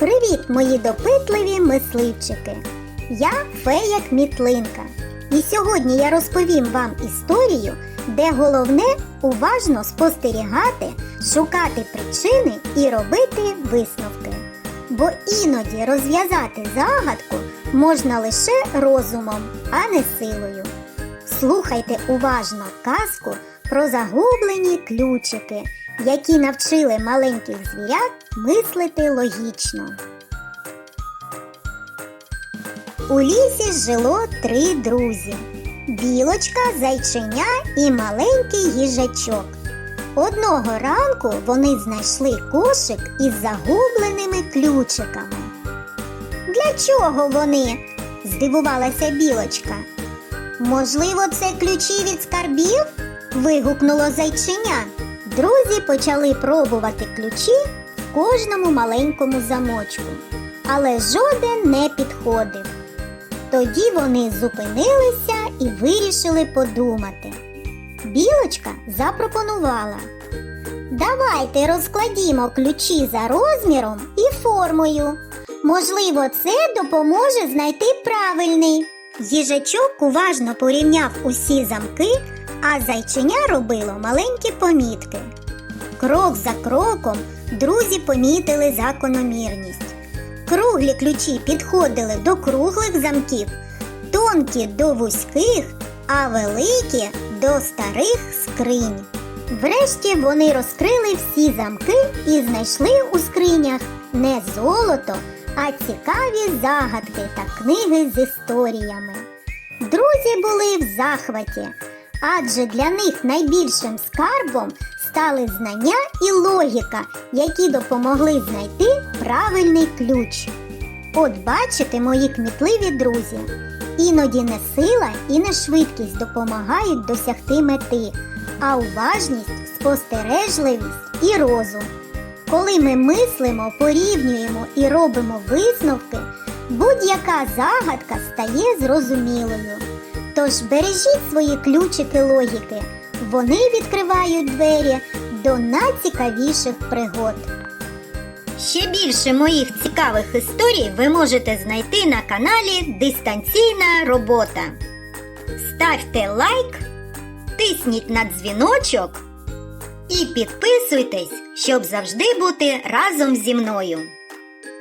Привіт, мої допитливі мисливчики! Я фея Кмітлинка. І сьогодні я розповім вам історію, де головне уважно спостерігати, шукати причини і робити висновки. Бо іноді розв'язати загадку можна лише розумом, а не силою. Слухайте уважно казку про загублені ключики, які навчили маленьких звірят мислити логічно. У лісі жило три друзі: білочка, зайченя і маленький їжачок. Одного ранку вони знайшли кошик із загубленими ключиками. Для чого вони? здивувалася білочка. Можливо, це ключі від скарбів? вигукнуло зайченя. Друзі почали пробувати ключі в кожному маленькому замочку, але жоден не підходив. Тоді вони зупинилися і вирішили подумати. Білочка запропонувала. Давайте розкладімо ключі за розміром і формою. Можливо, це допоможе знайти правильний. Їжачок уважно порівняв усі замки, а зайченя робило маленькі помітки. Крок за кроком друзі помітили закономірність. Круглі ключі підходили до круглих замків, тонкі до вузьких, а великі до старих скринь. Врешті вони розкрили всі замки і знайшли у скринях не золото, а цікаві загадки та книги з історіями. Друзі були в захваті, адже для них найбільшим скарбом стали знання і логіка, які допомогли знайти правильний ключ. От бачите, мої кмітливі друзі, іноді не сила і не швидкість допомагають досягти мети, а уважність, спостережливість і розум. Коли ми мислимо, порівнюємо і робимо висновки, будь-яка загадка стає зрозумілою. Тож бережіть свої ключики логіки, вони відкривають двері до найцікавіших пригод. Ще більше моїх цікавих історій ви можете знайти на каналі Дистанційна робота. Ставте лайк, тисніть на дзвіночок і підписуйтесь, щоб завжди бути разом зі мною.